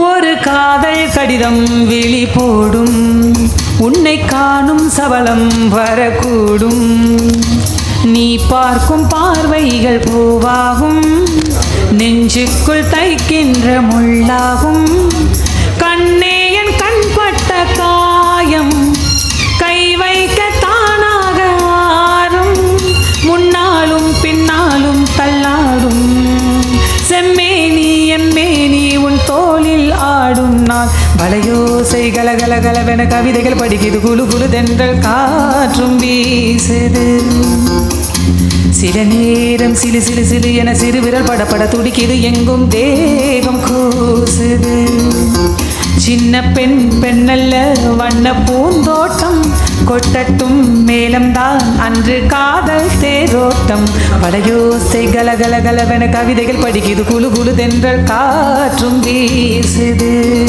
ஒரு காதல் கடிதம் விழி போடும். உன்னை காணும் சபலம் வரக்கூடும். நீ பார்க்கும் பார்வைகள் பூவாகும். நெஞ்சுக்குள் தைக்கின்ற முள்ளாகும். ஆடும் வலையோசை வளையோசை கலகல கலவென கவிதைகள் படிக்குது குழு குழு தென்றல் காற்றும் வீசுது. சில நேரம் சிலு சிலு சிலு என சிறு விரல் படபட துடிக்குது எங்கும் தேகம் கூசுது. சின்ன பெண் பெண்ணல்ல வண்ண பூந்தோட்டம் கொட்டட்டும் மேலம்தான் அன்று காதல் தேரோட்டம். படையோசை கலகல கலவென கவிதைகள் படிக்குது குழு குழு தென்றல் காற்றும் வீசுது.